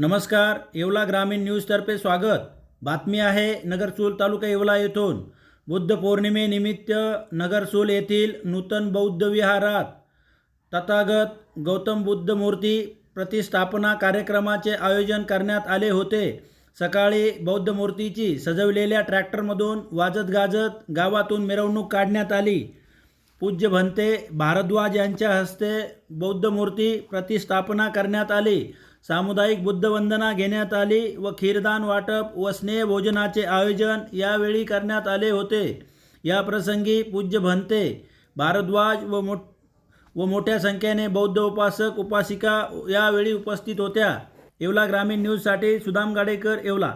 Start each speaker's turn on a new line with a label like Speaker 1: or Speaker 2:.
Speaker 1: नमस्कार येवला ग्रामीण न्यूजतर्फे स्वागत. बातमी आहे नगरचूल तालुका येवला येथून. बुद्ध पौर्णिमेनिमित्त नगरचूल येथील नूतन बौद्ध विहारात तथागत गौतम बुद्ध मूर्ती प्रतिष्ठापना कार्यक्रमाचे आयोजन करण्यात आले होते. सकाळी बौद्ध मूर्तीची सजवलेल्या ट्रॅक्टरमधून वाजत गाजत गावातून मिरवणूक काढण्यात आली. पूज्य भंते भारद्वाज यांच्या हस्ते बौद्ध मूर्ती प्रतिष्ठापना करण्यात आली. सामुदायिक बुद्धवंदना घेण्यात आली व खीरदान वाटप व स्नेहभोजनाचे आयोजन यावेळी करण्यात आले होते. या प्रसंगी पूज्य भंते भारद्वाज व मोठ व मोठ्या संख्येने बौद्ध उपासक उपासिका यावेळी उपस्थित होत्या. येवला ग्रामीण न्यूजसाठी सुदाम गाडेकर येवला.